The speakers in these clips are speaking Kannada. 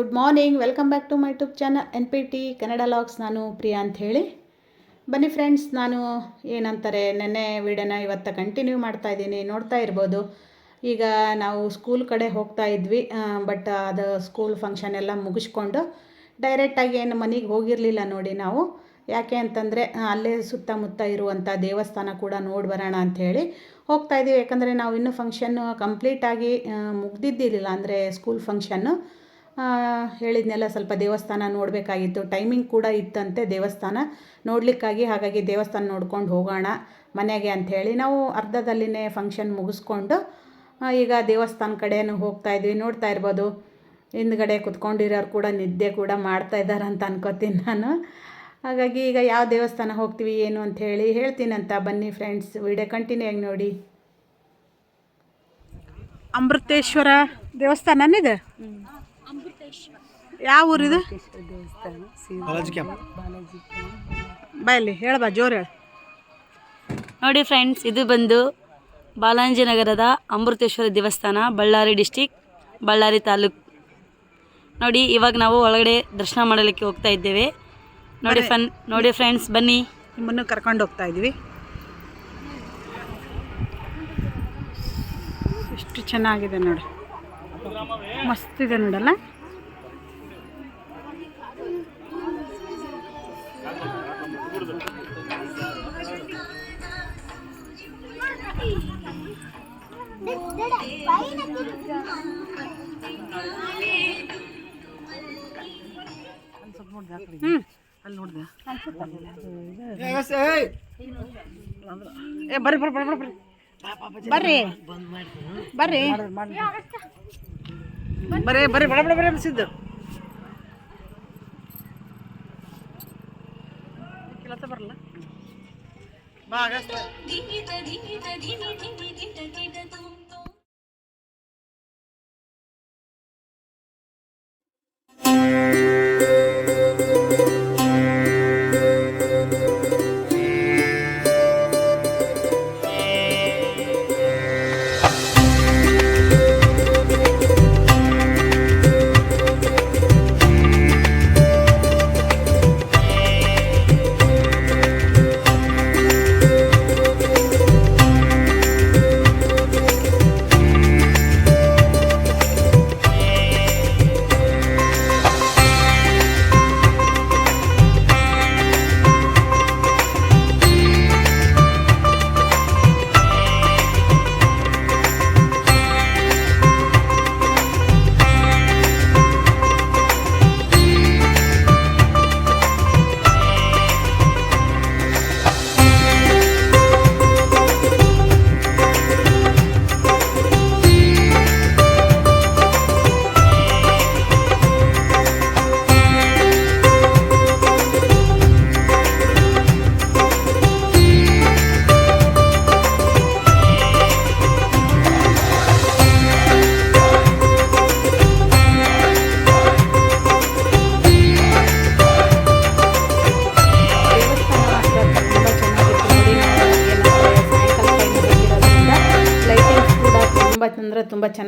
Good morning welcome back to my tube channel N P T Kannada vlogs ನಾನು ಪ್ರಿಯಾ ಅಂತ ಹೇಳಿ. ಬನ್ನಿ ಫ್ರೆಂಡ್ಸ್ ನಾನು ಏನಂತಾರೆ, ನೆನ್ನೆ ವಿಡಿಯೋನ ಇವತ್ತು ಕಂಟಿನ್ಯೂ ಮಾಡ್ತಾ ಇದ್ದೀನಿ. ನೋಡ್ತಾ ಇರ್ಬೋದು. ಈಗ ನಾವು ಸ್ಕೂಲ್ ಕಡೆ ಹೋಗ್ತಾ ಇದ್ವಿ ಬಟ್ ಅದು ಸ್ಕೂಲ್ ಫಂಕ್ಷನ್ ಎಲ್ಲ ಮುಗಿಸ್ಕೊಂಡು ಡೈರೆಕ್ಟಾಗಿ ಏನು ಮನೆಗೆ ಹೋಗಿರಲಿಲ್ಲ ನೋಡಿ ನಾವು. ಯಾಕೆ ಅಂತಂದರೆ ಅಲ್ಲೇ ಸುತ್ತಮುತ್ತ ಇರುವಂಥ ದೇವಸ್ಥಾನ ಕೂಡ ನೋಡಿ ಬರೋಣ ಅಂಥೇಳಿ ಹೋಗ್ತಾ ಇದ್ದೀವಿ ಯಾಕಂದರೆ ನಾವು ಇನ್ನೂ ಫಂಕ್ಷನ್ನು ಕಂಪ್ಲೀಟಾಗಿ ಮುಗ್ದಿದ್ದಿರಲಿಲ್ಲ. ಅಂದರೆ ಸ್ಕೂಲ್ ಫಂಕ್ಷನ್ನು ಹೇಳಿದ್ನೆಲ್ಲ ಸ್ವಲ್ಪ ದೇವಸ್ಥಾನ ನೋಡಬೇಕಾಗಿತ್ತು. ಟೈಮಿಂಗ್ ಕೂಡ ಇತ್ತಂತೆ ದೇವಸ್ಥಾನ. ನೋಡಲಿಕ್ಕಾಗಿ ಹಾಗಾಗಿ ದೇವಸ್ಥಾನ ನೋಡ್ಕೊಂಡು ಹೋಗೋಣ ಮನೆಗೆ ಅಂಥೇಳಿ ನಾವು ಅರ್ಧದಲ್ಲಿನೇ ಫಂಕ್ಷನ್ ಮುಗಿಸ್ಕೊಂಡು ಈಗ ದೇವಸ್ಥಾನ ಕಡೆಯೂ ಹೋಗ್ತಾ ಇದ್ವಿ. ನೋಡ್ತಾ ಇರ್ಬೋದು. ಹಿಂದ್ಗಡೆ ಕುತ್ಕೊಂಡಿರೋರು ಕೂಡ ನಿದ್ದೆ ಕೂಡ ಮಾಡ್ತಾ ಇದ್ದಾರೆ ಅಂತ ಅನ್ಕೋತೀನಿ ನಾನು. ಹಾಗಾಗಿ ಈಗ ಯಾವ ದೇವಸ್ಥಾನ ಹೋಗ್ತೀವಿ ಏನು ಅಂತ ಹೇಳಿ ಹೇಳ್ತೀನಂತ ಬನ್ನಿ ಫ್ರೆಂಡ್ಸ್ ವಿಡಿಯೋ ಕಂಟಿನ್ಯೂ ಆಗಿ ನೋಡಿ. ಅಮೃತೇಶ್ವರ ದೇವಸ್ಥಾನ ಇದು? ಯಾವ ಊರಿದು ಬಾಯಲ್ಲಿ ಹೇಳಬಾ ಜೋರು ಹೇಳ. ನೋಡಿ ಫ್ರೆಂಡ್ಸ್ ಇದು ಬಂದು ಬಾಲಾಜಿನಗರದ ಅಮೃತೇಶ್ವರ ದೇವಸ್ಥಾನ ಬಳ್ಳಾರಿ ಡಿಸ್ಟಿಕ್ ಬಳ್ಳಾರಿ ತಾಲೂಕ್. ನೋಡಿ ಇವಾಗ ನಾವು ಒಳಗಡೆ ದರ್ಶನ ಮಾಡಲಿಕ್ಕೆ ಹೋಗ್ತಾ ಇದ್ದೇವೆ. ನೋಡಿ ಫನ್ ನೋಡಿ ಫ್ರೆಂಡ್ಸ್ ಬನ್ನಿ. ನಿಮ್ಮನ್ನು ಕರ್ಕೊಂಡು ಹೋಗ್ತಾ ಇದ್ವಿ ಎಷ್ಟು ಚೆನ್ನಾಗಿದೆ ನೋಡಿ. ಮಸ್ತ್ ಇದೆ ನೋಡಲ್ಲ? ಬರ್ರಿ. ಬರ್ರಿ. ಬರ್ರಿ ಬರ್ರಿ. ಬರ್ರಿ ಬರ್ರಿ ಬರ್ರಿ ಬರ್ರಿ ಬಡ ಬಡ ಬರ್ರಿ ಸಿದ್ದು. क्लासला भरला मागास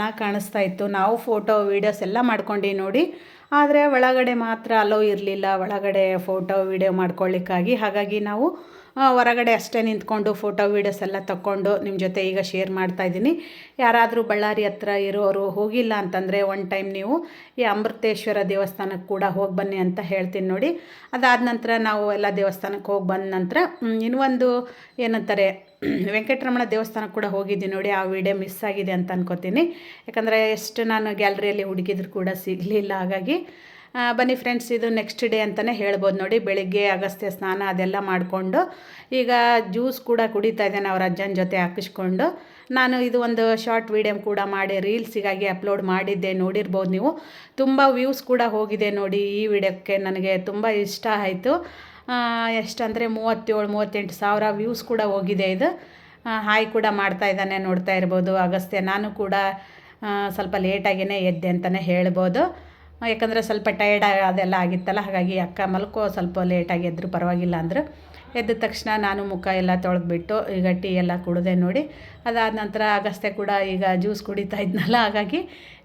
ಚೆನ್ನಾಗಿ ಕಾಣಿಸ್ತಾ ಇತ್ತು. ನಾವು ಫೋಟೋ ವೀಡಿಯೋಸ್ ಎಲ್ಲ ಮಾಡ್ಕೊಂಡು ನೋಡಿ. ಆದರೆ ಒಳಗಡೆ ಮಾತ್ರ ಅಲೋ ಇರಲಿಲ್ಲ. ಒಳಗಡೆ ಫೋಟೋ ವೀಡಿಯೋ ಮಾಡ್ಕೊಳ್ಳಿಕ್ಕಾಗಿ ಹಾಗಾಗಿ ನಾವು ಹೊರಗಡೆ ಅಷ್ಟೇ ನಿಂತ್ಕೊಂಡು ಫೋಟೋ ವೀಡಿಯೋಸ್ ಎಲ್ಲ ತಗೊಂಡು ನಿಮ್ಮ ಜೊತೆ ಈಗ ಶೇರ್ ಮಾಡ್ತಾ ಇದ್ದೀನಿ. ಯಾರಾದರೂ ಬಳ್ಳಾರಿ ಹತ್ರ ಇರೋರು ಹೋಗಿಲ್ಲ ಅಂತಂದರೆ ಒನ್ ಟೈಮ್ ನೀವು ಈ ಅಮೃತೇಶ್ವರ ದೇವಸ್ಥಾನಕ್ಕೆ ಕೂಡ ಹೋಗಿ ಬನ್ನಿ ಅಂತ ಹೇಳ್ತೀನಿ ನೋಡಿ. ಅದಾದ ನಂತರ ನಾವು ಎಲ್ಲ ದೇವಸ್ಥಾನಕ್ಕೆ ಹೋಗಿ ಬಂದ ನಂತರ ಇನ್ನೊಂದು ಏನಂತಾರೆ ವೆಂಕಟರಮಣ ದೇವಸ್ಥಾನಕ್ಕೆ ಕೂಡ ಹೋಗಿದ್ದೀನಿ ನೋಡಿ. ಆ ವಿಡಿಯೋ ಮಿಸ್ ಆಗಿದೆ ಅಂತ ಅನ್ಕೋತೀನಿ. ಯಾಕಂದರೆ ಎಷ್ಟು ನಾನು ಗ್ಯಾಲರಿಯಲ್ಲಿ ಹುಡುಕಿದ್ರು ಕೂಡ ಸಿಗಲಿಲ್ಲ, ಹಾಗಾಗಿ ಬನ್ನಿ ಫ್ರೆಂಡ್ಸ್ ಇದು ನೆಕ್ಸ್ಟ್ ಡೇ ಅಂತಲೇ ಹೇಳ್ಬೋದು ನೋಡಿ. ಬೆಳಿಗ್ಗೆ, ಅಗಸ್ತ್ಯ ಸ್ನಾನ ಅದೆಲ್ಲ ಮಾಡಿಕೊಂಡು, ಈಗ ಜ್ಯೂಸ್ ಕೂಡ ಕುಡಿತಾ ಇದ್ದೇನೆ ಅವ್ರ ಅಜ್ಜನ ಜೊತೆ ಹಾಕಿಸ್ಕೊಂಡು. ನಾನು ಇದು ಒಂದು ಶಾರ್ಟ್ ವೀಡಿಯೋ ಕೂಡ ಮಾಡಿ ರೀಲ್ಸಿಗಾಗಿ ಅಪ್ಲೋಡ್ ಮಾಡಿದ್ದೆ, ನೋಡಿರ್ಬೋದು ನೀವು. ತುಂಬ ವ್ಯೂಸ್ ಕೂಡ ಹೋಗಿದೆ ನೋಡಿ ಈ ವಿಡಿಯೋಕ್ಕೆ ನನಗೆ ತುಂಬ ಇಷ್ಟ ಆಯಿತು. ಎಷ್ಟಂದರೆ ಮೂವತ್ತೇಳು, ಮೂವತ್ತೆಂಟು ಸಾವಿರ ವ್ಯೂಸ್ ಕೂಡ ಹೋಗಿದೆ ಇದು. ಹಾಯ್ ಕೂಡ ಮಾಡ್ತಾ ಇದ್ದಾನೆ, ನೋಡ್ತಾ ಇರ್ಬೋದು. ಅಗಸ್ತ್ಯ, ನಾನು ಕೂಡ ಸ್ವಲ್ಪ ಲೇಟಾಗಿಯೇ ಎದ್ದೆ ಅಂತಲೇ ಹೇಳ್ಬೋದು. ಯಾಕಂದರೆ ಸ್ವಲ್ಪ ಟಯರ್ಡ್ ಅದೆಲ್ಲ ಆಗಿತ್ತಲ್ಲ, ಹಾಗಾಗಿ ಅಕ್ಕ ಮಲ್ಕೋ, ಸ್ವಲ್ಪ ಲೇಟಾಗಿ ಎದ್ರು ಪರವಾಗಿಲ್ಲ ಅಂದರು. ಎದ್ದ ತಕ್ಷಣ ನಾನು ಮುಖ ಎಲ್ಲ ತೊಳೆದ್ಬಿಟ್ಟು ಈಗ ಟೀ ಎಲ್ಲ ಕುಡಿದೆ ನೋಡಿ, ಅದಾದ ನಂತರ ಅಗಸ್ತೆ ಕೂಡ ಈಗ ಜ್ಯೂಸ್ ಕುಡಿತಾ ಇದ್ನಲ್ಲ, ಹಾಗಾಗಿ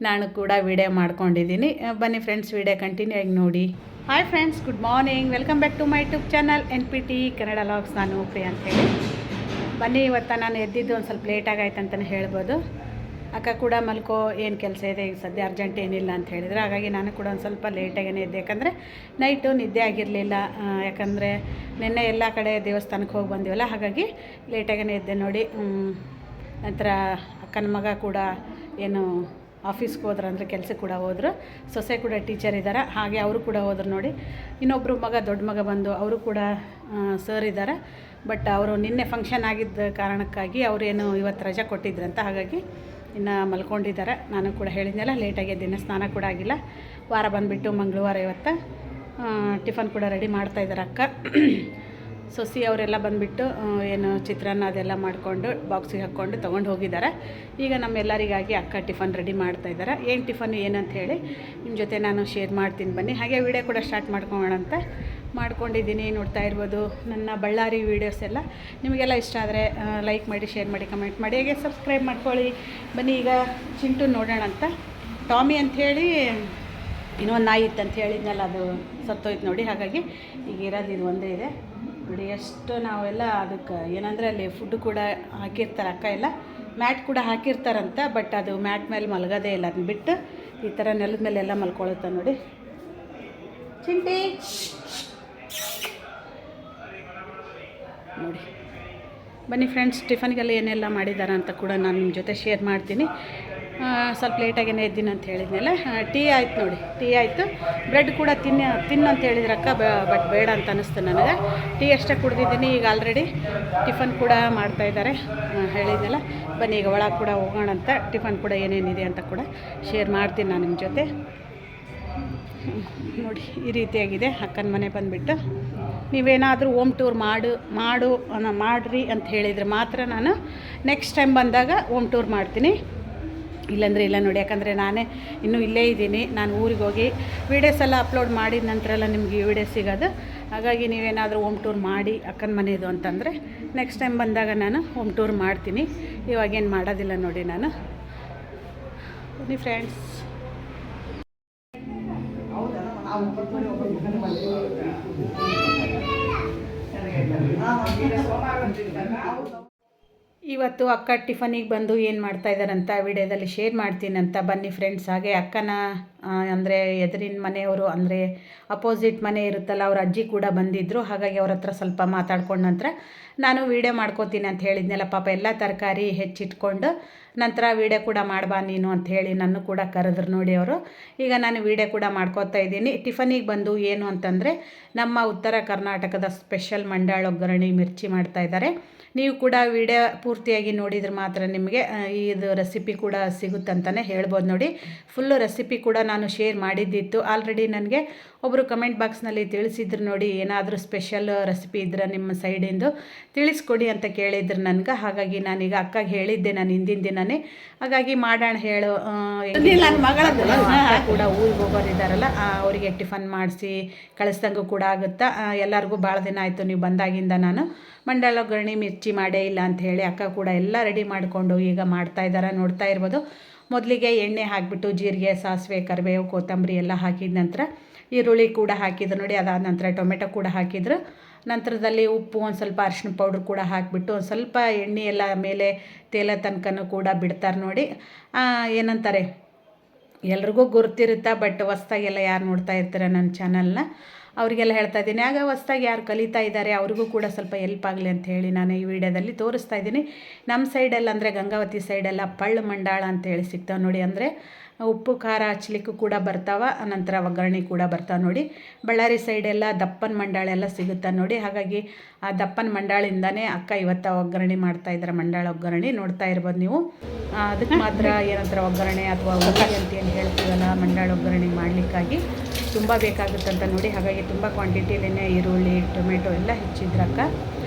ನಾನು ಕೂಡ ವಿಡಿಯೋ ಮಾಡ್ಕೊಂಡಿದ್ದೀನಿ ಬನ್ನಿ ಫ್ರೆಂಡ್ಸ್ ವಿಡಿಯೋ ಕಂಟಿನ್ಯೂ ಆಗಿ ನೋಡಿ. Hi friends good morning welcome back to my YouTube channel N P T Kannada logs ನಾನು ಪ್ರಿಯ ಅಂತೇಳಿ ಬನ್ನಿ, ಇವತ್ತು ನಾನು ಎದ್ದಿದ್ದು ಒಂದು ಸ್ವಲ್ಪ ಲೇಟಾಗಿ ಅಂತಲೇ ಹೇಳ್ಬೋದು. ಅಕ್ಕ ಕೂಡ ಮಲ್ಕೋ, ಏನು ಕೆಲಸ ಇದೆ, ಈಗ ಸದ್ಯ ಅರ್ಜೆಂಟ್ ಏನಿಲ್ಲ ಅಂತ ಹೇಳಿದ್ರು. ಹಾಗಾಗಿ ನಾನು ಕೂಡ ಒಂದು ಸ್ವಲ್ಪ ಲೇಟಾಗೇ ಇದ್ದೆ. ಯಾಕಂದರೆ ನೈಟು ನಿದ್ದೆ ಆಗಿರಲಿಲ್ಲ. ಯಾಕಂದರೆ ನಿನ್ನೆ ಎಲ್ಲ ಕಡೆ ದೇವಸ್ಥಾನಕ್ಕೆ ಹೋಗಿ ಬಂದಿವಲ್ಲ, ಹಾಗಾಗಿ ಲೇಟಾಗೇ ಇದ್ದೆ ನೋಡಿ. ನಂತರ ಅಕ್ಕನ ಮಗ ಕೂಡ ಏನು ಆಫೀಸ್ಗೆ ಹೋದ್ರು ಅಂದರೆ ಕೆಲಸ ಕೂಡ ಹೋದರು. ಸೊಸೆ ಕೂಡ ಟೀಚರ್ ಇದ್ದಾರೆ ಹಾಗೆ ಅವರು ಕೂಡ ಹೋದರು ನೋಡಿ. ಇನ್ನೊಬ್ಬರು ಮಗ, ದೊಡ್ಡ ಮಗ ಬಂದು ಅವರು ಕೂಡ ಸರ್ ಇದ್ದಾರೆ ಬಟ್ ಅವರು ನಿನ್ನೆ ಫಂಕ್ಷನ್ ಆಗಿದ್ದ ಕಾರಣಕ್ಕಾಗಿ ಅವರೇನು ಇವತ್ತು ರಜೆ ಕೊಟ್ಟಿದ್ರಂತ. ಹಾಗಾಗಿ ಇನ್ನು ಮಲ್ಕೊಂಡಿದ್ದಾರೆ. ನಾನು ಕೂಡ ಹೇಳಿದ್ನಲ್ಲ ಲೇಟಾಗಿ ದಿನ ಸ್ನಾನ ಕೂಡ ಆಗಿಲ್ಲ. ವಾರ ಬಂದುಬಿಟ್ಟು ಮಂಗಳವಾರ ಇವತ್ತು ಟಿಫನ್ ಕೂಡ ರೆಡಿ ಮಾಡ್ತಾಯಿದ್ದಾರೆ ಅಕ್ಕ. ಸೊಸಿ ಅವರೆಲ್ಲ ಬಂದುಬಿಟ್ಟು ಏನು ಚಿತ್ರಾನ್ನ ಅದೆಲ್ಲ ಮಾಡಿಕೊಂಡು ಬಾಕ್ಸಿಗೆ ಹಾಕ್ಕೊಂಡು ತೊಗೊಂಡು ಹೋಗಿದ್ದಾರೆ. ಈಗ ನಮ್ಮೆಲ್ಲರಿಗಾಗಿ ಅಕ್ಕ ಟಿಫನ್ ರೆಡಿ ಮಾಡ್ತಾ ಇದ್ದಾರೆ. ಏನು ಟಿಫನ್, ಏನಂತ ಹೇಳಿ ನಿಮ್ಮ ಜೊತೆ ನಾನು ಶೇರ್ ಮಾಡ್ತೀನಿ ಬನ್ನಿ. ಹಾಗೆ ವಿಡಿಯೋ ಕೂಡ ಸ್ಟಾರ್ಟ್ ಮಾಡ್ಕೊಳ್ಳೋಣ ಅಂತ ಮಾಡ್ಕೊಂಡಿದ್ದೀನಿ. ನೋಡ್ತಾ ಇರ್ಬೋದು ನನ್ನ ಬಳ್ಳಾರಿ ವೀಡಿಯೋಸ್ ಎಲ್ಲ. ನಿಮಗೆಲ್ಲ ಇಷ್ಟ ಆದರೆ ಲೈಕ್ ಮಾಡಿ ಶೇರ್ ಮಾಡಿ ಕಮೆಂಟ್ ಮಾಡಿ. ಹಾಗೆ ಸಬ್ಸ್ಕ್ರೈಬ್ ಮಾಡ್ಕೊಳ್ಳಿ. ಬನ್ನಿ ಈಗ ಚಿಂಟು ನೋಡೋಣ ಅಂತ. ಟಾಮಿ ಅಂಥೇಳಿ ಇನ್ನೊಂದು ನಾಯಿ ಇತ್ತು ಅಂತ ಹೇಳಿದ್ನಲ್ಲ, ಅದು ಸತ್ತೋಯ್ತು ನೋಡಿ. ಹಾಗಾಗಿ ಈಗ ಇರೋದು ಇದು ಒಂದೇ ಇದೆ. ನೋಡಿ ಎಷ್ಟು ನಾವೆಲ್ಲ ಅದಕ್ಕೆ ಏನಂದರೆ ಅಲ್ಲಿ ಫುಡ್ ಕೂಡ ಹಾಕಿರ್ತಾರೆ ಅಕ್ಕ ಎಲ್ಲ. ಮ್ಯಾಟ್ ಕೂಡ ಹಾಕಿರ್ತಾರಂತ ಬಟ್ ಅದು ಮ್ಯಾಟ್ ಮೇಲೆ ಮಲಗೋದೇ ಇಲ್ಲ. ಅದನ್ನ ಬಿಟ್ಟು ಈ ಥರ ನೆಲದ ಮೇಲೆ ಎಲ್ಲ ಮಲ್ಕೊಳುತ್ತೆ ನೋಡಿ. ಚಿಂಟಿ! ನೋಡಿ. ಬನ್ನಿ ಫ್ರೆಂಡ್ಸ್ ಟಿಫನ್ಗೆಲ್ಲ ಏನೆಲ್ಲ ಮಾಡಿದ್ದಾರೆ ಅಂತ ಕೂಡ ನಾನು ನಿಮ್ಮ ಜೊತೆ ಶೇರ್ ಮಾಡ್ತೀನಿ. ಸ್ವಲ್ಪ ಲೇಟಾಗೇನೆ ಎದ್ದೀನಿ ಅಂತ ಹೇಳಿದ್ನಲ್ಲ. ಟೀ ಆಯ್ತು ನೋಡಿ. ಟೀ ಆಯಿತು. ಬ್ರೆಡ್ ಕೂಡ ತಿನ್ನ, ತಿನ್ನು ಅಂತ ಹೇಳಿದ್ರಕ್ಕ ಬಟ್ ಬೇಡ ಅಂತ ಅನ್ನಿಸ್ತು ನನಗೆ. ಟೀ ಅಷ್ಟೇ ಕುಡ್ದಿದ್ದೀನಿ ಈಗ ಆಲ್ರೆಡಿ ಟಿಫನ್ ಕೂಡ ಮಾಡ್ತಾಯಿದ್ದಾರೆ ಹೇಳಿದ್ನಲ್ಲ. ಬನ್ನಿ, ಈಗ ಒಳಗೆ ಕೂಡ ಹೋಗೋಣ ಅಂತ. ಟಿಫನ್ ಕೂಡ ಏನೇನಿದೆ ಅಂತ ಕೂಡ ಶೇರ್ ಮಾಡ್ತೀನಿ ನಾನು ನಿಮ್ಮ ಜೊತೆ. ನೋಡಿ, ಈ ರೀತಿಯಾಗಿದೆ. ಅಕ್ಕನ ಮನೆ ಬಂದುಬಿಟ್ಟು. ನೀವೇನಾದರೂ ಹೋಮ್ ಟೂರ್ ಮಾಡು ಮಾಡು ಮಾಡ್ರಿ ಅಂತ ಹೇಳಿದರೆ ಮಾತ್ರ ನಾನು ನೆಕ್ಸ್ಟ್ ಟೈಮ್ ಬಂದಾಗ ಹೋಮ್ ಟೂರ್ ಮಾಡ್ತೀನಿ. ಇಲ್ಲಾಂದರೆ ಇಲ್ಲ ನೋಡಿ. ಯಾಕಂದರೆ ನಾನೇ ಇನ್ನೂ ಇಲ್ಲೇ ಇದ್ದೀನಿ. ನಾನು ಊರಿಗೆ ಹೋಗಿ ವೀಡಿಯೋಸ್ ಎಲ್ಲ ಅಪ್ಲೋಡ್ ಮಾಡಿದ ನಂತರ ಎಲ್ಲ ನಿಮಗೆ ವಿಡಿಯೋ ಸಿಗೋದು. ಹಾಗಾಗಿ ನೀವೇನಾದರೂ ಹೋಮ್ ಟೂರ್ ಮಾಡಿ ಅಕ್ಕನ ಮನೆಯದು ಅಂತಂದರೆ ನೆಕ್ಸ್ಟ್ ಟೈಮ್ ಬಂದಾಗ ನಾನು ಹೋಮ್ ಟೂರ್ ಮಾಡ್ತೀನಿ. ಇವಾಗೇನು ಮಾಡೋದಿಲ್ಲ ನೋಡಿ ನಾನು. ಬನ್ನಿ ಫ್ರೆಂಡ್ಸ್ ಇವತ್ತು ಅಕ್ಕ ಟಿಫನಿಗೆ ಬಂದು ಏನು ಮಾಡ್ತಾ ಇದ್ದಾರಂತ ವಿಡಿಯೋದಲ್ಲಿ ಶೇರ್ ಮಾಡ್ತೀನಿ ಅಂತ. ಬನ್ನಿ ಫ್ರೆಂಡ್ಸ್ ಹಾಗೆ ಅಕ್ಕನ ಅಂದರೆ ಎದುರಿನ ಮನೆಯವರು, ಅಂದರೆ ಅಪೋಸಿಟ್ ಮನೆ ಇರುತ್ತಲ್ಲ, ಅವ್ರ ಅಜ್ಜಿ ಕೂಡ ಬಂದಿದ್ದರು ಹಾಗಾಗಿ ಅವ್ರ ಹತ್ರ ಸ್ವಲ್ಪ ಮಾತಾಡ್ಕೊಂಡ ನಂತರ ನಾನು ವೀಡಿಯೋ ಮಾಡ್ಕೋತೀನಿ ಅಂತ ಹೇಳಿದ್ನಲ್ಲ. ಪಾಪ ಎಲ್ಲ ತರಕಾರಿ ಹೆಚ್ಚಿಟ್ಕೊಂಡು ನಂತರ ವೀಡಿಯೋ ಕೂಡ ಮಾಡ್ಬಾ ನೀನು ಅಂತ ಹೇಳಿ ನನ್ನ ಕೂಡ ಕರೆದ್ರು ನೋಡಿ ಅವರು. ಈಗ ನಾನು ವೀಡಿಯೋ ಕೂಡ ಮಾಡ್ಕೋತಾ ಇದ್ದೀನಿ. ಟಿಫನಿಗೆ ಬಂದು ಏನು ಅಂತಂದರೆ ನಮ್ಮ ಉತ್ತರ ಕರ್ನಾಟಕದ ಸ್ಪೆಷಲ್ ಮಂಡಾಳ ಒಗ್ಗರಣೆ, ಮಿರ್ಚಿ ಮಾಡ್ತಾ ಇದ್ದಾರೆ. ನೀವು ಕೂಡ ವಿಡಿಯೋ ಪೂರ್ತಿಯಾಗಿ ನೋಡಿದ್ರೆ ಮಾತ್ರ ನಿಮಗೆ ಇದು ರೆಸಿಪಿ ಕೂಡ ಸಿಗುತ್ತಂತಲೇ ಹೇಳ್ಬೋದು ನೋಡಿ. ಫುಲ್ಲು ರೆಸಿಪಿ ಕೂಡ ನಾನು ಶೇರ್ ಮಾಡಿದ್ದಿತ್ತು. ಆಲ್ರೆಡಿ ನನಗೆ ಒಬ್ಬರು ಕಮೆಂಟ್ ಬಾಕ್ಸ್ನಲ್ಲಿ ತಿಳಿಸಿದ್ರು ನೋಡಿ ಏನಾದರೂ ಸ್ಪೆಷಲ್ ರೆಸಿಪಿ ಇದ್ರೆ ನಿಮ್ಮ ಸೈಡಿಂದು ತಿಳಿಸ್ಕೊಡಿ ಅಂತ ಕೇಳಿದ್ರು ನನಗೆ. ಹಾಗಾಗಿ ನಾನೀಗ ಅಕ್ಕಗೆ ಹೇಳಿದ್ದೆ ನಾನು ಹಿಂದಿನ ದಿನನೇ. ಹಾಗಾಗಿ ಮಾಡೋಣ ಹೇಳು. ಮಗಳ ಕೂಡ ಊರಿಗೆ ಹೋಗೋರಿದ್ದಾರಲ್ಲ ಅವರಿಗೆ ಟಿಫನ್ ಮಾಡಿಸಿ ಕಳಿಸ್ದಂಗೂ ಕೂಡ ಆಗುತ್ತಾ? ಎಲ್ಲರಿಗೂ ಭಾಳ ದಿನ ಆಯಿತು ನೀವು ಬಂದಾಗಿಂದ ನಾನು ಮಂಡಲ ಒಗ್ಗರಣೆ ಮಿರ್ಚಿ ಮಾಡೇ ಇಲ್ಲ ಅಂತ ಹೇಳಿ ಅಕ್ಕ ಕೂಡ ಎಲ್ಲ ರೆಡಿ ಮಾಡಿಕೊಂಡು ಈಗ ಮಾಡ್ತಾ ಇದ್ದಾರೆ ನೋಡ್ತಾ ಇರ್ಬೋದು. ಮೊದಲಿಗೆ ಎಣ್ಣೆ ಹಾಕಿಬಿಟ್ಟು ಜೀರಿಗೆ ಸಾಸಿವೆ ಕರಿಬೇವು ಕೊತ್ತಂಬರಿ ಎಲ್ಲ ಹಾಕಿದ ನಂತರ ಈರುಳ್ಳಿ ಕೂಡ ಹಾಕಿದ್ರು ನೋಡಿ, ಅದಾದ ನಂತರ ಟೊಮೆಟೊ ಕೂಡ ಹಾಕಿದ್ರು. ನಂತರದಲ್ಲಿ ಉಪ್ಪು ಒಂದು ಸ್ವಲ್ಪ ಅರಿಶಿನ ಪೌಡ್ರ್ ಕೂಡ ಹಾಕಿಬಿಟ್ಟು ಒಂದು ಸ್ವಲ್ಪ ಎಣ್ಣೆ ಎಲ್ಲ ಮೇಲೆ ತೇಲ ತನಕನೂ ಕೂಡ ಬಿಡ್ತಾರೆ ನೋಡಿ. ಏನಂತಾರೆ, ಎಲ್ರಿಗೂ ಗುರ್ತಿರುತ್ತೆ ಬಟ್ ಹೊಸ್ದಾಗೆಲ್ಲ ಯಾರು ನೋಡ್ತಾ ಇರ್ತಾರೆ ನನ್ನ ಚಾನಲ್ನ? ಅವರಿಗೆಲ್ಲ ಹೇಳ್ತಾ ಇದ್ದೀನಿ. ಆಗ ಹೊಸ್ದಾಗಿ ಯಾರು ಕಲಿತಾ ಇದ್ದಾರೆ, ಅವ್ರಿಗೂ ಕೂಡ ಸ್ವಲ್ಪ ಎಲ್ಪ್ ಆಗಲಿ ಅಂತ ಹೇಳಿ ನಾನು ಈ ವಿಡಿಯೋದಲ್ಲಿ ತೋರಿಸ್ತಾ ಇದ್ದೀನಿ. ನಮ್ಮ ಸೈಡೆಲ್ಲ ಅಂದರೆ ಗಂಗಾವತಿ ಸೈಡೆಲ್ಲ ಪಳ್ಳು ಮಂಡಾಳ ಅಂತ ಹೇಳಿ ಸಿಗ್ತಾವೆ ನೋಡಿ. ಅಂದರೆ ಉಪ್ಪು ಖಾರ ಹಚ್ಲಿಕ್ಕೂ ಕೂಡ ಬರ್ತಾವ ನಂತರ ಒಗ್ಗರಣೆ ಕೂಡ ಬರ್ತಾವೆ ನೋಡಿ. ಬಳ್ಳಾರಿ ಸೈಡೆಲ್ಲ ದಪ್ಪನ ಮಂಡಾಳ ಎಲ್ಲ ಸಿಗುತ್ತೆ ನೋಡಿ. ಹಾಗಾಗಿ ಆ ದಪ್ಪನ ಮಂಡಾಳಿಂದನೇ ಅಕ್ಕ ಇವತ್ತು ಒಗ್ಗರಣೆ ಮಾಡ್ತಾ ಇದ್ದಾರೆ ಮಂಡಾಳ ಒಗ್ಗರಣೆ ನೋಡ್ತಾ ಇರ್ಬೋದು ನೀವು. ಅದಕ್ಕೆ ಮಾತ್ರ ಏನಂತಾರೆ ಒಗ್ಗರಣೆ ಅಥವಾ ಉಳ್ಳಿ ಅಂತ ಏನು ಹೇಳ್ತೀವಲ್ಲ ಮಂಡಾಳ ಒಗ್ಗರಣೆ ಮಾಡಲಿಕ್ಕಾಗಿ ತುಂಬ ಬೇಕಾಗುತ್ತಂತ ನೋಡಿ. ಹಾಗಾಗಿ ತುಂಬ ಕ್ವಾಂಟಿಟಿಲೇನೆ ಈರುಳ್ಳಿ ಟೊಮೆಟೊ ಎಲ್ಲ ಹೆಚ್ಚಿದ್ರಕ್ಕ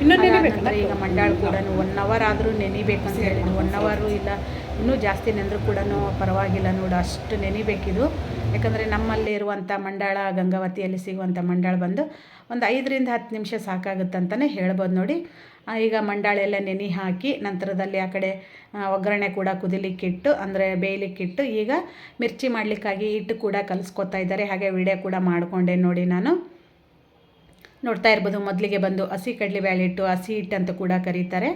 ಅದಾದ್ನಂತರ ಈಗ ಮಂಡಾಳ ಕೂಡ ಒನ್ ಅವರ್ ಆದರೂ ನೆನಿಬೇಕಂತ ಹೇಳಿದ್ರು. ಒನ್ ಅವರು ಇಲ್ಲ ಇನ್ನೂ ಜಾಸ್ತಿ ನೆಂದರೂ ಕೂಡ ಪರವಾಗಿಲ್ಲ ನೋಡು, ಅಷ್ಟು ನೆನಿಬೇಕಿದು. ಯಾಕಂದರೆ ನಮ್ಮಲ್ಲಿ ಇರುವಂಥ ಮಂಡಾಳ, ಗಂಗಾವತಿಯಲ್ಲಿ ಸಿಗುವಂಥ ಮಂಡಾಳ ಬಂದು ಒಂದು ಐದರಿಂದ ಹತ್ತು ನಿಮಿಷ ಸಾಕಾಗುತ್ತಂತಲೇ ಹೇಳ್ಬೋದು ನೋಡಿ. ಈಗ ಮಂಡಾಳೆಲ್ಲ ನೆನೆ ಹಾಕಿ ನಂತರದಲ್ಲಿ ಆ ಕಡೆ ಒಗ್ಗರಣೆ ಕೂಡ ಕುದಿಲಿಕ್ಕಿಟ್ಟು, ಅಂದರೆ ಬೇಯಲಿಕ್ಕಿಟ್ಟು ಈಗ ಮಿರ್ಚಿ ಮಾಡಲಿಕ್ಕಾಗಿ ಹಿಟ್ಟು ಕೂಡ ಕಲಿಸ್ಕೊತಾ ಇದ್ದಾರೆ. ಹಾಗೆ ವಿಡಿಯೋ ಕೂಡ ಮಾಡಿಕೊಂಡೆ ನೋಡಿ ನಾನು. ನೋಡ್ತಾ ಇರ್ಬೋದು, ಮೊದಲಿಗೆ ಬಂದು ಹಸಿ ಕಡಲೆಬೇಳೆ ಹಿಟ್ಟು, ಹಸಿ ಹಿಟ್ಟು ಅಂತ ಕೂಡ ಕರೀತಾರೆ.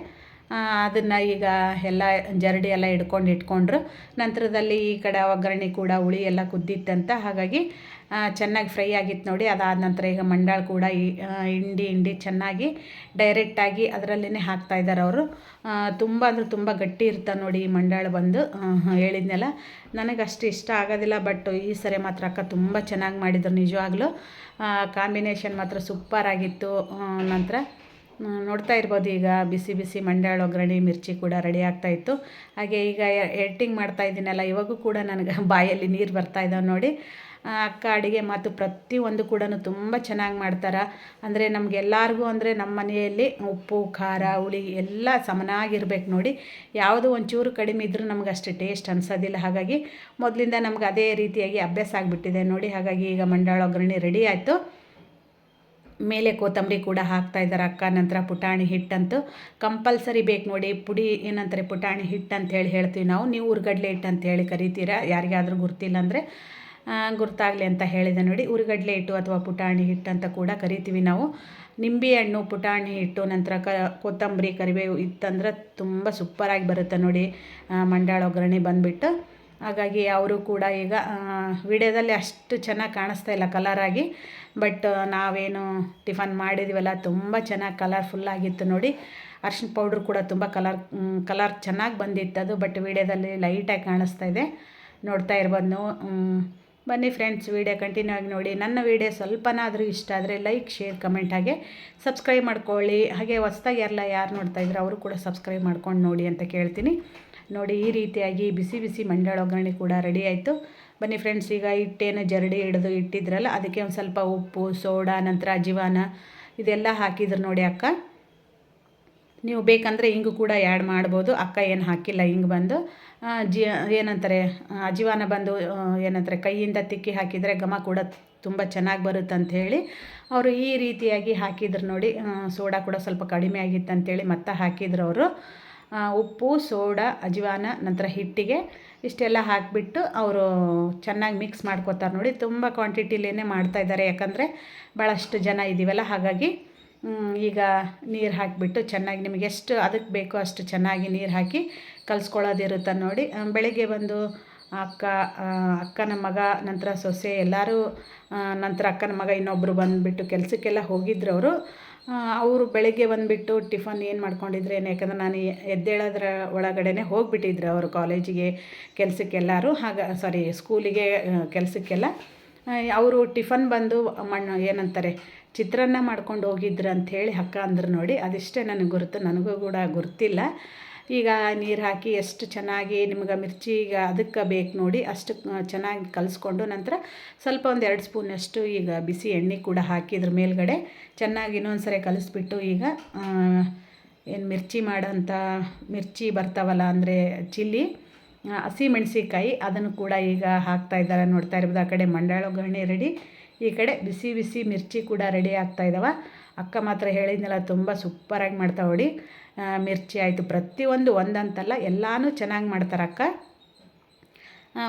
ಅದನ್ನು ಈಗ ಎಲ್ಲ ಜರಡಿ ಎಲ್ಲ ಹಿಡ್ಕೊಂಡು ಇಟ್ಕೊಂಡ್ರು. ನಂತರದಲ್ಲಿ ಈ ಕಡೆ ಒಗ್ಗರಣೆ ಕೂಡ ಹುಳಿ ಎಲ್ಲ ಕುದ್ದಿತ್ತಂತ. ಹಾಗಾಗಿ ಚೆನ್ನಾಗಿ ಫ್ರೈ ಆಗಿತ್ತು ನೋಡಿ. ಅದಾದ ನಂತರ ಈಗ ಮಂಡಾಳ ಕೂಡ ಹಿಂಡಿ ಹಿಂಡಿ ಚೆನ್ನಾಗಿ ಡೈರೆಕ್ಟಾಗಿ ಅದರಲ್ಲೇ ಹಾಕ್ತಾ ಇದ್ದಾರೆ ಅವರು. ತುಂಬ ಅಂದರೆ ತುಂಬ ಗಟ್ಟಿ ಇರ್ತ ನೋಡಿ ಈ ಮಂಡಾಳ ಬಂದು. ಹೇಳಿದ್ನೆಲ್ಲ. ನನಗೆ ಅಷ್ಟು ಇಷ್ಟ ಆಗೋದಿಲ್ಲ, ಬಟ್ ಈ ಸರಿ ಮಾತ್ರ ಅಕ್ಕ ತುಂಬ ಚೆನ್ನಾಗಿ ಮಾಡಿದ್ರು ನಿಜವಾಗ್ಲೂ. ಕಾಂಬಿನೇಷನ್ ಮಾತ್ರ ಸೂಪರ್ ಆಗಿತ್ತು. ನಂತರ ನೋಡ್ತಾ ಇರ್ಬೋದು ಈಗ ಬಿಸಿ ಬಿಸಿ ಮಂಡ್ಯಾಳ ಒಗ್ಗರಣೆ, ಮಿರ್ಚಿ ಕೂಡ ರೆಡಿ ಆಗ್ತಾ ಇತ್ತು. ಹಾಗೆ ಈಗ ಎಡಿಟಿಂಗ್ ಮಾಡ್ತಾ ಇದ್ದೀನಲ್ಲ, ಇವಾಗೂ ಕೂಡ ನನಗೆ ಬಾಯಲ್ಲಿ ನೀರು ಬರ್ತಾ ಇದ್ದಾವೆ ನೋಡಿ. ಅಕ್ಕ ಅಡುಗೆ ಮಾತು ಪ್ರತಿಯೊಂದು ಕೂಡ ತುಂಬ ಚೆನ್ನಾಗಿ ಮಾಡ್ತಾರೆ. ಅಂದರೆ ನಮಗೆಲ್ಲರಿಗೂ ಅಂದರೆ ನಮ್ಮ ಮನೆಯಲ್ಲಿ ಉಪ್ಪು, ಖಾರ, ಹುಳಿ ಎಲ್ಲ ಸಮನಾಗಿರ್ಬೇಕು ನೋಡಿ. ಯಾವುದು ಒಂಚೂರು ಕಡಿಮೆ ಇದ್ದರೂ ನಮ್ಗೆ ಅಷ್ಟು ಟೇಸ್ಟ್ ಅನ್ಸೋದಿಲ್ಲ. ಹಾಗಾಗಿ ಮೊದಲಿಂದ ನಮ್ಗೆ ಅದೇ ರೀತಿಯಾಗಿ ಅಭ್ಯಾಸ ಆಗಿಬಿಟ್ಟಿದೆ ನೋಡಿ. ಹಾಗಾಗಿ ಈಗ ಮಂಡಾಳ ಒಗ್ಗರಣೆ ರೆಡಿ ಆಯಿತು. ಮೇಲೆ ಕೊತ್ತಂಬರಿ ಕೂಡ ಹಾಕ್ತಾ ಇದ್ದಾರೆ. ಅಕ್ಕ, ನಂತರ ಪುಟಾಣಿ ಹಿಟ್ಟಂತೂ ಕಂಪಲ್ಸರಿ ಬೇಕು ನೋಡಿ. ಪುಡಿ ಏನಂತಾರೆ, ಪುಟಾಣಿ ಹಿಟ್ಟು ಅಂತ ಹೇಳಿ ಹೇಳ್ತೀವಿ ನಾವು. ನೀವು ಉರ್ಗಡ್ಲೆ ಹಿಟ್ಟು ಅಂತ ಹೇಳಿ ಕರಿತೀರಾ? ಯಾರಿಗಾದರೂ ಗುರ್ತಿಲ್ಲ ಅಂದರೆ ಗುರ್ತಾಗಲಿ ಅಂತ ಹೇಳಿದೆ ನೋಡಿ. ಉರ್ಗಡ್ಲೆ ಹಿಟ್ಟು ಅಥವಾ ಪುಟಾಣಿ ಹಿಟ್ಟು ಅಂತ ಕೂಡ ಕರಿತೀವಿ ನಾವು. ನಿಂಬೆ ಹಣ್ಣು, ಪುಟಾಣಿ ಹಿಟ್ಟು, ನಂತರ ಕ, ಕೊತ್ತಂಬರಿ, ಕರಿಬೇವು ಇತ್ತಂದ್ರೆ ತುಂಬ ಸೂಪರಾಗಿ ಬರುತ್ತೆ ನೋಡಿ. ಮಂಡಾಳ ಒಗ್ಗರಣೆ ಬಂದುಬಿಟ್ಟು. ಹಾಗಾಗಿ ಅವರು ಕೂಡ ಈಗ ವಿಡಿಯೋದಲ್ಲಿ ಅಷ್ಟು ಚೆನ್ನಾಗಿ ಕಾಣಿಸ್ತಾ ಇಲ್ಲ ಕಲರಾಗಿ ಬಟ್ ನಾವೇನು ಟಿಫನ್ ಮಾಡಿದೀವಲ್ಲ, ತುಂಬ ಚೆನ್ನಾಗಿ ಕಲರ್ಫುಲ್ ಆಗಿತ್ತು ನೋಡಿ. ಅರ್ಶಿನ ಪೌಡ್ರ್ ಕೂಡ ತುಂಬ ಕಲರ್ ಕಲರ್ ಚೆನ್ನಾಗಿ ಬಂದಿತ್ತು ಅದು ಬಟ್ ವಿಡಿಯೋದಲ್ಲಿ ಲೈಟಾಗಿ ಕಾಣಿಸ್ತಾ ಇದೆ. ನೋಡ್ತಾ ಇರ್ಬೋದು ಬನ್ನಿ ಫ್ರೆಂಡ್ಸ್ ವಿಡಿಯೋ ಕಂಟಿನ್ಯೂ ಆಗಿ ನೋಡಿ. ನನ್ನ ವಿಡಿಯೋ ಸ್ವಲ್ಪನಾದರೂ ಇಷ್ಟ ಆದರೆ ಲೈಕ್ ಶೇರ್ ಕಮೆಂಟ್ ಹಾಗೆ ಸಬ್ಸ್ಕ್ರೈಬ್ ಮಾಡ್ಕೊಳ್ಳಿ. ಹಾಗೆ ಹೊಸ್ದಾಗಿ ಯಾರೆಲ್ಲ ಯಾರು ನೋಡ್ತಾ ಇದ್ರು ಅವರು ಕೂಡ ಸಬ್ಸ್ಕ್ರೈಬ್ ಮಾಡ್ಕೊಂಡು ನೋಡಿ ಅಂತ ಕೇಳ್ತೀನಿ. ನೋಡಿ ಈ ರೀತಿಯಾಗಿ ಬಿಸಿ ಬಿಸಿ ಮಂಡಾಳ ಒಗ್ಗರಣೆ ಕೂಡ ರೆಡಿ ಆಯಿತು. ಬನ್ನಿ ಫ್ರೆಂಡ್ಸ್ ಈಗ ಹಿಟ್ಟೇನು ಜರಡಿ ಹಿಡಿದು ಇಟ್ಟಿದ್ರಲ್ಲ, ಅದಕ್ಕೆ ಒಂದು ಸ್ವಲ್ಪ ಉಪ್ಪು, ಸೋಡಾ, ನಂತರ ಅಜಿವಾನ ಇದೆಲ್ಲ ಹಾಕಿದ್ರು ನೋಡಿ ಅಕ್ಕ. ನೀವು ಬೇಕಂದರೆ ಹಿಂಗು ಕೂಡ ಆ್ಯಡ್ ಮಾಡ್ಬೋದು. ಅಕ್ಕ ಏನು ಹಾಕಿಲ್ಲ ಹಿಂಗೆ ಬಂದು. ಜಿ, ಏನಂತಾರೆ ಅಜೀವಾನ ಬಂದು ಏನಂತಾರೆ, ಕೈಯಿಂದ ತಿಕ್ಕಿ ಹಾಕಿದರೆ ಘಮ ಕೂಡ ತುಂಬ ಚೆನ್ನಾಗಿ ಬರುತ್ತೆ ಹೇಳಿ ಅವರು ಈ ರೀತಿಯಾಗಿ ಹಾಕಿದ್ರು ನೋಡಿ. ಸೋಡಾ ಕೂಡ ಸ್ವಲ್ಪ ಕಡಿಮೆ ಆಗಿತ್ತು ಅಂತೇಳಿ ಮತ್ತೆ ಹಾಕಿದ್ರು ಅವರು. ಉಪ್ಪು, ಸೋಡಾ, ಅಜಿವಾನ, ನಂತರ ಹಿಟ್ಟಿಗೆ ಇಷ್ಟೆಲ್ಲ ಹಾಕಿಬಿಟ್ಟು ಅವರು ಚೆನ್ನಾಗಿ ಮಿಕ್ಸ್ ಮಾಡ್ಕೋತಾರೆ ನೋಡಿ. ತುಂಬ ಕ್ವಾಂಟಿಟಿಲೇ ಮಾಡ್ತಾಯಿದ್ದಾರೆ ಯಾಕಂದರೆ ಭಾಳಷ್ಟು ಜನ ಇದ್ದೀವಲ್ಲ ಹಾಗಾಗಿ ಈಗ ನೀರು ಹಾಕಿಬಿಟ್ಟು ಚೆನ್ನಾಗಿ ನಿಮಗೆ ಎಷ್ಟು ಅದಕ್ಕೆ ಬೇಕೋ ಅಷ್ಟು ಚೆನ್ನಾಗಿ ನೀರು ಹಾಕಿ ಕಲಿಸ್ಕೊಳ್ಳೋದಿರುತ್ತೆ ನೋಡಿ. ಬೆಳಗ್ಗೆ ಬಂದು ಅಕ್ಕ ಅಕ್ಕನ ಮಗ, ನಂತರ ಸೊಸೆ ಎಲ್ಲರೂ ನಂತರ ಅಕ್ಕನ ಮಗ ಇನ್ನೊಬ್ಬರು ಬಂದುಬಿಟ್ಟು ಕೆಲಸಕ್ಕೆಲ್ಲ ಹೋಗಿದ್ರು ಅವರು. ಅವರು ಬೆಳಗ್ಗೆ ಬಂದುಬಿಟ್ಟು ಟಿಫನ್ ಏನು ಮಾಡ್ಕೊಂಡಿದ್ರೇನು ಯಾಕಂದ್ರೆ ನಾನು ಎದ್ದೇಳೋದ್ರ ಒಳಗಡೆ ಹೋಗಿಬಿಟ್ಟಿದ್ರು ಅವರು ಕಾಲೇಜಿಗೆ ಕೆಲಸಕ್ಕೆಲ್ಲರೂ. ಹಾಗ ಸಾರಿ ಸ್ಕೂಲಿಗೆ ಕೆಲಸಕ್ಕೆಲ್ಲ. ಅವರು ಟಿಫನ್ ಬಂದು ಮಣ್ಣು, ಏನಂತಾರೆ, ಚಿತ್ರಾನ್ನ ಮಾಡ್ಕೊಂಡು ಹೋಗಿದ್ರು ಅಂಥೇಳಿ ಅಕ್ಕ ಅಂದ್ರೆ ನೋಡಿ, ಅದಿಷ್ಟೇ ನನಗೆ ಗುರುತು, ನನಗೂ ಕೂಡ ಗುರ್ತಿಲ್ಲ. ಈಗ ನೀರು ಹಾಕಿ ಎಷ್ಟು ಚೆನ್ನಾಗಿ ನಿಮ್ಗೆ ಮಿರ್ಚಿ ಈಗ ಅದಕ್ಕೆ ಬೇಕು ನೋಡಿ ಅಷ್ಟು ಚೆನ್ನಾಗಿ ಕಲಿಸ್ಕೊಂಡು ನಂತರ ಸ್ವಲ್ಪ ಒಂದು ಎರಡು ಸ್ಪೂನಷ್ಟು ಈಗ ಬಿಸಿ ಎಣ್ಣೆ ಕೂಡ ಹಾಕಿದ್ರ ಮೇಲ್ಗಡೆ ಚೆನ್ನಾಗಿ ಇನ್ನೊಂದ್ಸರಿ ಕಲಿಸ್ಬಿಟ್ಟು ಈಗ ಏನು ಮಿರ್ಚಿ ಮಾಡೋಂಥ ಮಿರ್ಚಿ ಬರ್ತಾವಲ್ಲ ಅಂದರೆ ಚಿಲ್ಲಿ ಹಸಿ ಮೆಣಸಿಕಾಯಿ ಅದನ್ನು ಕೂಡ ಈಗ ಹಾಕ್ತಾ ಇದ್ದಾರೆ ನೋಡ್ತಾ ಇರ್ಬೋದು. ಆ ಕಡೆ ಮಂಡಾಳ ಒಗ್ಗರಣೆ ರೆಡಿ ಈ ಕಡೆ ಬಿಸಿ ಬಿಸಿ ಮಿರ್ಚಿ ಕೂಡ ರೆಡಿ ಆಗ್ತಾ ಇದ್ದಾವೆ ಅಕ್ಕ ಮಾತ್ರ ಹೇಳಿದ್ನಲ್ಲ, ತುಂಬ ಸೂಪರಾಗಿ ಮಾಡ್ತಾ ಹೊಡಿ ಮಿರ್ಚಿ ಆಯಿತು. ಪ್ರತಿಯೊಂದು ಒಂದಂತಲ್ಲ ಎಲ್ಲನೂ ಚೆನ್ನಾಗಿ ಮಾಡ್ತಾರೆ ಅಕ್ಕ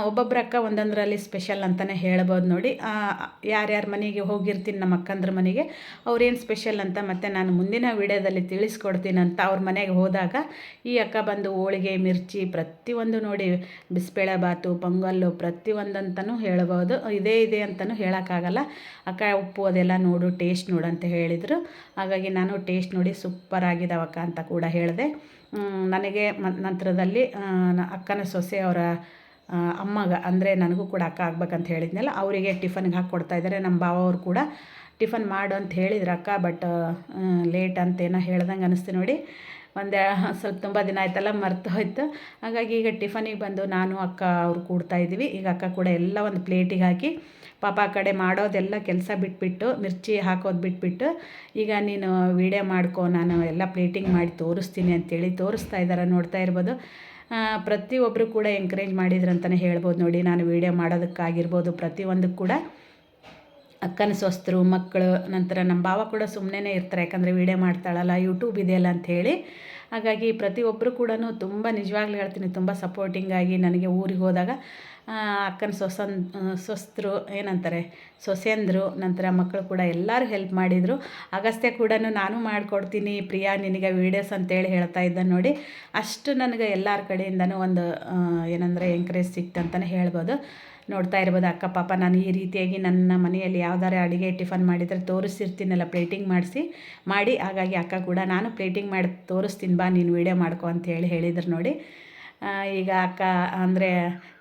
ಒಬ್ಬೊಬ್ಬರ ಅಕ್ಕ ಒಂದೊಂದರಲ್ಲಿ ಸ್ಪೆಷಲ್ ಅಂತಲೇ ಹೇಳ್ಬೋದು ನೋಡಿ. ಯಾರ್ಯಾರ ಮನೆಗೆ ಹೋಗಿರ್ತೀನಿ ನಮ್ಮ ಅಕ್ಕಂದ್ರ ಮನೆಗೆ, ಅವ್ರೇನು ಸ್ಪೆಷಲ್ ಅಂತ ಮತ್ತು ನಾನು ಮುಂದಿನ ವಿಡಿಯೋದಲ್ಲಿ ತಿಳಿಸ್ಕೊಡ್ತೀನಿ ಅಂತ ಅವ್ರ ಮನೆಗೆ ಹೋದಾಗ ಈ ಅಕ್ಕ ಬಂದು ಹೋಳಿಗೆ, ಮಿರ್ಚಿ ಪ್ರತಿಯೊಂದು ನೋಡಿ, ಬಿಸಿಬೇಳೆ ಬಾತು, ಪೊಂಗಲ್ಲು ಪ್ರತಿಯೊಂದಂತನೂ ಹೇಳ್ಬೋದು. ಇದೇ ಇದೆ ಅಂತಲೂ ಹೇಳೋಕ್ಕಾಗಲ್ಲ. ಅಕ್ಕ ಉಪ್ಪು ಅದೆಲ್ಲ ನೋಡು, ಟೇಸ್ಟ್ ನೋಡು ಅಂತ ಹೇಳಿದರು. ಹಾಗಾಗಿ ನಾನು ಟೇಸ್ಟ್ ನೋಡಿ ಸೂಪರ್ ಆಗಿದಾವಕ್ಕ ಅಂತ ಕೂಡ ಹೇಳಿದೆ. ನನಗೆ ನಂತರದಲ್ಲಿ ಅಕ್ಕನ ಸೊಸೆ ಅವರ ಅಮ್ಮಗ, ಅಂದರೆ ನನಗೂ ಕೂಡ ಅಕ್ಕ ಆಗ್ಬೇಕಂತ ಹೇಳಿದ್ನಲ್ಲ, ಅವರಿಗೆ ಟಿಫನ್ಗೆ ಹಾಕಿ ಕೊಡ್ತಾ ಇದ್ದಾರೆ. ನಮ್ಮ ಭಾವ ಅವರು ಕೂಡ ಟಿಫನ್ ಮಾಡು ಅಂತ ಹೇಳಿದ್ರು ಅಕ್ಕ ಬಟ್ ಲೇಟ್ ಅಂತ ಏನೋ ಹೇಳ್ದಂಗೆ ಅನಿಸ್ತು ನೋಡಿ. ಒಂದು, ಸ್ವಲ್ಪ ತುಂಬ ದಿನ ಆಯ್ತಲ್ಲ, ಮರೆತು ಹೋಯ್ತು. ಹಾಗಾಗಿ ಈಗ ಟಿಫನಿಗೆ ಬಂದು ನಾನು, ಅಕ್ಕ, ಅವ್ರು ಕೂಡ್ತಾ ಇದ್ದೀವಿ. ಈಗ ಅಕ್ಕ ಕೂಡ ಎಲ್ಲ ಒಂದು ಪ್ಲೇಟಿಗೆ ಹಾಕಿ, ಪಾಪ ಆ ಕಡೆ ಮಾಡೋದೆಲ್ಲ ಕೆಲಸ ಬಿಟ್ಬಿಟ್ಟು, ಮಿರ್ಚಿ ಹಾಕೋದು ಬಿಟ್ಬಿಟ್ಟು, ಈಗ ನೀನು ವೀಡಿಯೋ ಮಾಡ್ಕೊ, ನಾನು ಎಲ್ಲ ಪ್ಲೇಟಿಂಗ್ ಮಾಡಿ ತೋರಿಸ್ತೀನಿ ಅಂತೇಳಿ ತೋರಿಸ್ತಾ ಇದ್ದಾರೆ ನೋಡ್ತಾ ಇರ್ಬೋದು. ಪ್ರತಿಯೊಬ್ಬರು ಕೂಡ ಎಂಕರೇಜ್ ಮಾಡಿದ್ರು ಅಂತಲೇ ಹೇಳ್ಬೋದು ನೋಡಿ. ನಾನು ವೀಡಿಯೋ ಮಾಡೋದಕ್ಕಾಗಿರ್ಬೋದು ಪ್ರತಿಯೊಂದಕ್ಕೆ ಕೂಡ. ಅಕ್ಕನ ಸ್ವಸ್ಥರು, ಮಕ್ಕಳು, ನಂತರ ನಮ್ಮ ಭಾವ ಕೂಡ ಸುಮ್ಮನೆ ಇರ್ತಾರೆ. ಯಾಕಂದರೆ ವೀಡಿಯೋ ಮಾಡ್ತಾಳಲ್ಲ ಯೂಟ್ಯೂಬ್ ಇದೆಯಲ್ಲ ಅಂಥೇಳಿ ಹಾಗಾಗಿ ಪ್ರತಿಯೊಬ್ಬರು ಕೂಡ ತುಂಬ ನಿಜವಾಗ್ಲೂ ಹೇಳ್ತೀನಿ, ತುಂಬ ಸಪೋರ್ಟಿಂಗಾಗಿ ನನಗೆ ಊರಿಗೆ ಹೋದಾಗ ಅಕ್ಕನ ಸೊಸನ್ ಸೊಸ್ತರು, ಏನಂತಾರೆ, ಸೊಸೆಂದರು, ನಂತರ ಮಕ್ಕಳು ಕೂಡ ಎಲ್ಲರೂ ಹೆಲ್ಪ್ ಮಾಡಿದರು. ಅಗಸ್ತ್ಯ ಕೂಡ ನಾನು ಮಾಡಿಕೊಡ್ತೀನಿ, ಪ್ರಿಯಾ, ನಿನಗೆ ವೀಡಿಯೋಸ್ ಅಂತೇಳಿ ಹೇಳ್ತಾ ಇದ್ದ ನೋಡಿ. ಅಷ್ಟು ನನಗೆ ಎಲ್ಲರ ಕಡೆಯಿಂದನೂ ಒಂದು ಏನಂದರೆ ಎಂಕರೇಜ್ ಸಿಕ್ತಂತಲೇ ಹೇಳ್ಬೋದು. ನೋಡ್ತಾ ಇರ್ಬೋದು, ಅಕ್ಕ, ಪಾಪ, ನಾನು ಈ ರೀತಿಯಾಗಿ ನನ್ನ ಮನೆಯಲ್ಲಿ ಯಾವ್ದಾರ ಅಡುಗೆ, ಟಿಫನ್ ಮಾಡಿದರೆ ತೋರಿಸಿರ್ತೀನಲ್ಲ ಪ್ಲೇಟಿಂಗ್ ಮಾಡಿಸಿ. ಮಾಡಿ, ಹಾಗಾಗಿ ಅಕ್ಕ ಕೂಡ ನಾನು ಪ್ಲೇಟಿಂಗ್ ಮಾಡಿ ತೋರಿಸ್ತೀನಿ, ಬಾ, ನೀನು ವೀಡಿಯೋ ಮಾಡ್ಕೊ ಅಂತ ಹೇಳಿ ಹೇಳಿದ್ರು ನೋಡಿ. ಈಗ ಅಕ್ಕ ಅಂದರೆ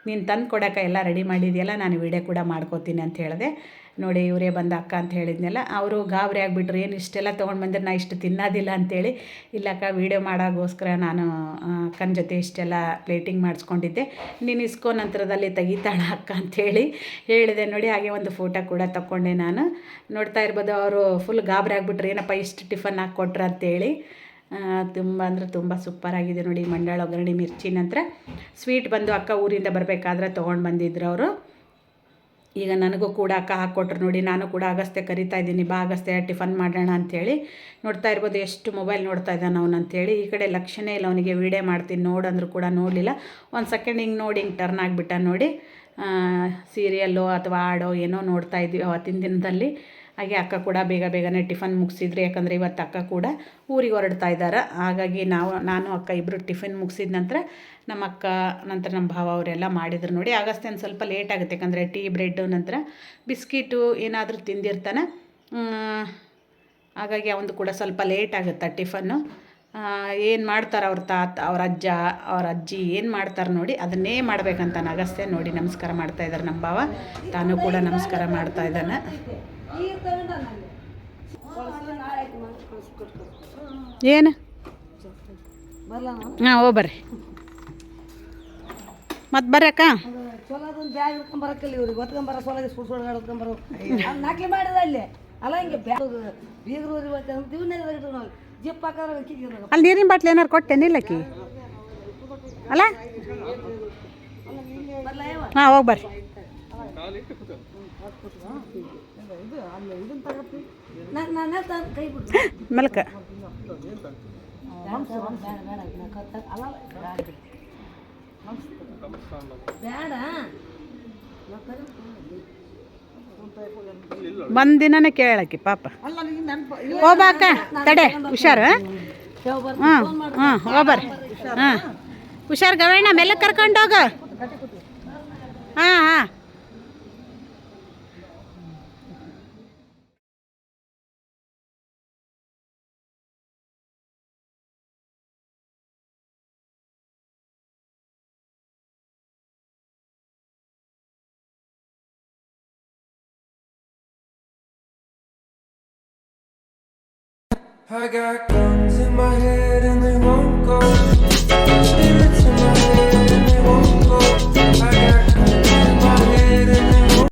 ನೀನು ತಂದು ಕೊಡೋಕೆ ಎಲ್ಲ ರೆಡಿ ಮಾಡಿದೆಯಲ್ಲ, ನಾನು ವೀಡಿಯೋ ಕೂಡ ಮಾಡ್ಕೋತೀನಿ ಅಂತ ಹೇಳಿದೆ. ನೋಡಿ, ಇವರೇ ಬಂದ ಅಕ್ಕ ಅಂತ ಹೇಳಿದ್ನಲ್ಲ, ಅವರು ಗಾಬರಿ ಆಗಿಬಿಟ್ರು, ಏನು ಇಷ್ಟೆಲ್ಲ ತೊಗೊಂಡು ಬಂದರೆ ನಾನು ಇಷ್ಟು ತಿನ್ನೋದಿಲ್ಲ ಅಂತೇಳಿ ಇಲ್ಲಕ್ಕ ವೀಡಿಯೋ ಮಾಡೋಕ್ಕೋಸ್ಕರ ನಾನು ಅಕ್ಕನ ಜೊತೆ ಇಷ್ಟೆಲ್ಲ ಪ್ಲೇಟಿಂಗ್ ಮಾಡಿಸ್ಕೊಂಡಿದ್ದೆ. ನೀನು ಇಸ್ಕೋ ನಂತರದಲ್ಲಿ ತೆಗಿತಾಳ ಅಕ್ಕ ಅಂಥೇಳಿ ಹೇಳಿದೆ. ನೋಡಿ, ಹಾಗೆ ಒಂದು ಫೋಟೋ ಕೂಡ ತಗೊಂಡೆ ನಾನು. ನೋಡ್ತಾ ಇರ್ಬೋದು, ಅವರು ಫುಲ್ ಗಾಬರಿ ಆಗಿಬಿಟ್ರು, ಏನಪ್ಪ, ಇಷ್ಟು ಟಿಫನ್ ಹಾಕ್ಕೊಟ್ರು ಅಂತೇಳಿ ತುಂಬ ಅಂದರೆ ತುಂಬ ಸೂಪರಾಗಿದೆ ನೋಡಿ ಮಂಡಾಳ ಒಗ್ಗರಣೆ ಮಿರ್ಚಿ ನಂತರ. ಸ್ವೀಟ್ ಬಂದು ಅಕ್ಕ ಊರಿಂದ ಬರಬೇಕಾದ್ರೆ ತೊಗೊಂಡು ಬಂದಿದ್ರು ಅವರು. ಈಗ ನನಗೂ ಕೂಡ ಅಕ್ಕ ಹಾಕ್ಕೊಟ್ರು ನೋಡಿ, ನಾನು ಕೂಡ ಆಗಸ್ತೆ ಕರಿತಾ ಇದ್ದೀನಿ, ಬಾ ಆಗಸ್ತೆ ಟಿಫನ್ ಮಾಡೋಣ ಅಂಥೇಳಿ ನೋಡ್ತಾ ಇರ್ಬೋದು ಎಷ್ಟು ಮೊಬೈಲ್ ನೋಡ್ತಾ ಇದ್ದಾನೆ ಅವನು ಅಂಥೇಳಿ ಈ ಕಡೆ ಲಕ್ಷಣೇ ಇಲ್ಲ ಅವನಿಗೆ ವೀಡಿಯೋ ಮಾಡ್ತೀನಿ, ನೋಡಂದ್ರೂ ಕೂಡ ನೋಡಲಿಲ್ಲ. ಒಂದು ಸೆಕೆಂಡ್ ಹಿಂಗೆ ನೋಡಿ ಹಿಂಗೆ ಟರ್ನ್ ಆಗಿಬಿಟ್ಟ ನೋಡಿ ಸೀರಿಯಲ್ಲೋ ಅಥವಾ ಹಾಡೋ ಏನೋ ನೋಡ್ತಾ ಇದ್ವಿ ಅವತ್ತಿನ ದಿನದಲ್ಲಿ. ಹಾಗೆ ಅಕ್ಕ ಕೂಡ ಬೇಗ ಬೇಗನೆ ಟಿಫನ್ ಮುಗಿಸಿದ್ರು. ಯಾಕಂದರೆ ಇವತ್ತು ಅಕ್ಕ ಕೂಡ ಊರಿಗೆ ಹೊರಡ್ತಾ ಇದ್ದಾರೆ. ಹಾಗಾಗಿ ನಾವು, ನಾನು, ಅಕ್ಕ ಇಬ್ಬರು ಟಿಫಿನ್ ಮುಗಿಸಿದ ನಂತರ ನಮ್ಮ ಅಕ್ಕ, ನಂತರ ನಮ್ಮ ಭಾವ ಅವರೆಲ್ಲ ಮಾಡಿದ್ರು ನೋಡಿ. ಆಗಸ್ತೆ ಒಂದು ಸ್ವಲ್ಪ ಲೇಟ್ ಆಗುತ್ತೆ. ಯಾಕಂದರೆ ಟೀ ಬ್ರೆಡ್ಡು ನಂತರ ಬಿಸ್ಕಿಟು ಏನಾದರೂ ತಿಂದಿರ್ತಾನೆ. ಹಾಗಾಗಿ ಅವನು ಕೂಡ ಸ್ವಲ್ಪ ಲೇಟ್ ಆಗುತ್ತೆ ಟಿಫನ್ನು ಏನು ಮಾಡ್ತಾರೆ ಅವ್ರ ತಾತ, ಅವ್ರ ಅಜ್ಜ, ಅವ್ರ ಅಜ್ಜಿ ಏನು ಮಾಡ್ತಾರೆ ನೋಡಿ ಅದನ್ನೇ ಮಾಡಬೇಕಂತ ಅಗಸ್ತ್ಯ ನೋಡಿ ನಮಸ್ಕಾರ ಮಾಡ್ತಾ ಇದ್ದಾರೆ ನಮ್ಮ ಭಾವ. ತಾನು ಕೂಡ ನಮಸ್ಕಾರ ಮಾಡ್ತಾ ಇದ್ದಾನೆ. ಏನು? ಹಾಂ ಓ ಬರ್ರಿ. ಮತ್ತೆ ಬರ್ರಿ ಅಕ್ಕ? ಚಲೋ ಅದೊಂದು ಬ್ಯಾಗ್ ಹಿಡ್ಕೊಂಬರಕ್ಕಿಲ್ಲ ಇವ್ರಿಗೆ. ಹೊತ್ಕೊಂಬರ ಸೊಲಗೆ ಸುಡ್ ಸುಡ್ ಹಿಡ್ಕೊಂಬರೋ ನಕ್ಲಿ ಮಾಡಿದ ಅಲ್ಲಿ. ಅಲ್ಲ ಹಿಂಗೆ ಬ್ಯಾಗ್ ಬೀಗರು ನಾವು ಜಿಪ್ ಹಾಕಿದ್ರೆ ಅಲ್ಲಿ ನೀರಿನ ಬಾಟ್ಲಿ ಏನಾರು ಕೊಟ್ಟೇನಿಲ್ಲಕ್ಕಿ ಅಲ್ಲ? ಹಾಂ ಹೋಗಿ ಬರ್ರಿ. ಮೆಲ್ಕ. ಬೇಡ ಒಂದು ದಿನನೇ ಕೇಳಕ್ಕಿ ಪಾಪ. ಹೋಗ್ಬಾ ಅಕ್ಕ ತಡೆ ಹುಷಾರು ಹಾಂ? ಹಾಂ ಹೋಗ್ಬರ್ರಿ ಹಾಂ ಹುಷಾರು ಗವಣ್ಣ ಮೆಲ್ಲ ಕರ್ಕೊಂಡೋಗ ಹಾಂ ಹಾಂ. I got guns in my head and they won't go. Spirits in my head.